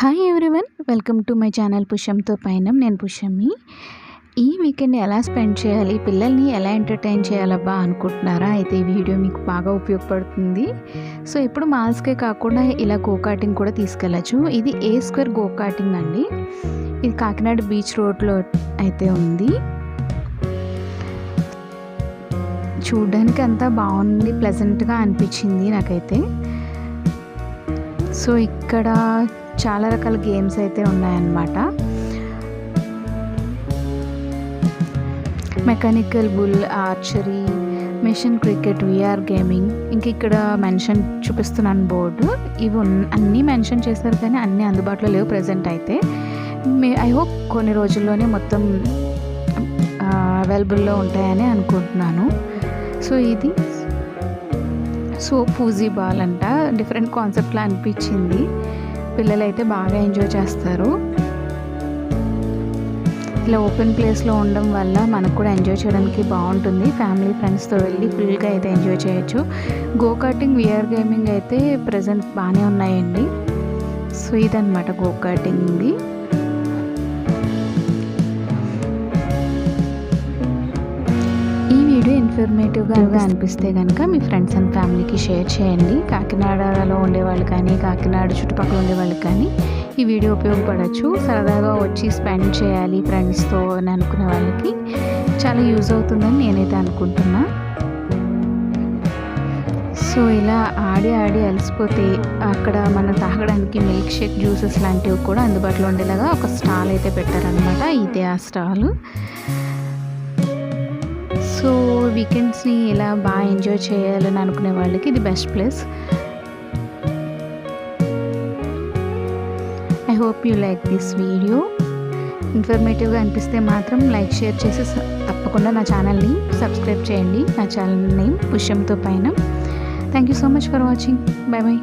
Hi everyone welcome to my channel పుష్యంతో పైనం నేను పుష్యమి ఈ వీకెండ్ ఎలా స్పెండ్ చేయాలి? పిల్లల్ని ఎలా ఎంటర్టైన్ చేయాలబ్బా అనుకుంటున్నారా? అయితే ఈ వీడియో మీకు బాగా ఉపయోగపడుతుంది. సో ఇప్పుడు మాల్స్కే కాకుండా ఇలా గోకాటింగ్ కూడా తీసుకెళ్ళచ్చు. ఇది ఏ స్క్వేర్ గోకాటింగ్ అండి. ఇది కాకినాడ బీచ్ రోడ్లో అయితే ఉంది. చూడడానికి అంతా బాగుంది ప్లెజెంట్గా అనిపించింది నాకైతే. సో ఇక్కడ చాలా రకాల గేమ్స్ అయితే ఉన్నాయన్నమాట. Mechanical bull archery machine cricket VR gaming. ఇంక ఇక్కడ మెన్షన్ చూపిస్తున్నాను బోర్డు. ఇవి అన్నీ మెన్షన్ చేశారు కానీ అన్నీ అందుబాటులో లేవు ప్రజెంట్ అయితే. మే ఐ హోప్ కొన్ని రోజుల్లోనే మొత్తం అవైలబుల్లో ఉంటాయని అనుకుంటున్నాను. సో ఇది సో పూజీ బాల్ అంట. డిఫరెంట్ కాన్సెప్ట్లో అనిపించింది. పిల్లలు అయితే బాగా ఎంజాయ్ చేస్తారు. ఇలా ఓపెన్ ప్లేస్లో ఉండడం వల్ల మనకు కూడా ఎంజాయ్ చేయడానికి బాగుంటుంది. ఫ్యామిలీ ఫ్రెండ్స్తో వెళ్ళి ఫుల్గా అయితే ఎంజాయ్ చేయొచ్చు. గో కార్టింగ్ విఆర్ గేమింగ్ అయితే ప్రజెంట్ బాగానే ఉన్నాయండి. సో ఇదనమాట గో కార్టింగ్ది ఇన్ఫర్మేటివ్గా అనిపిస్తే కనుక మీ ఫ్రెండ్స్ అండ్ ఫ్యామిలీకి షేర్ చేయండి. కాకినాడలో ఉండేవాళ్ళు కానీ కాకినాడ చుట్టుపక్కల ఉండేవాళ్ళు కానీ ఈ వీడియో ఉపయోగపడవచ్చు సరదాగా వచ్చి స్పెండ్ చేయాలి ఫ్రెండ్స్తో అని అనుకునే వాళ్ళకి చాలా యూజ్ అవుతుందని నేనైతే అనుకుంటున్నా. సో ఇలా ఆడి ఆడి అలసిపోతే అక్కడ మనం తాగడానికి మిల్క్ షేక్ జ్యూసెస్ లాంటివి కూడా అందుబాటులో ఉండేలాగా ఒక స్టాల్ అయితే పెట్టారనమాట ఇదే ఆ స్టాల్ సో వీకెండ్స్ని ఇలా బాగా ఎంజాయ్ చేయాలని అనుకునే వాళ్ళకి ఇది best place. I hope you like this video ఇన్ఫర్మేటివ్గా అనిపిస్తే మాత్రం లైక్ షేర్ చేసి తప్పకుండా నా ఛానల్ని సబ్స్క్రైబ్ చేయండి. నా ఛానల్ నేమ్ పుష్యంతో పైన. Thank you so much for watching bye bye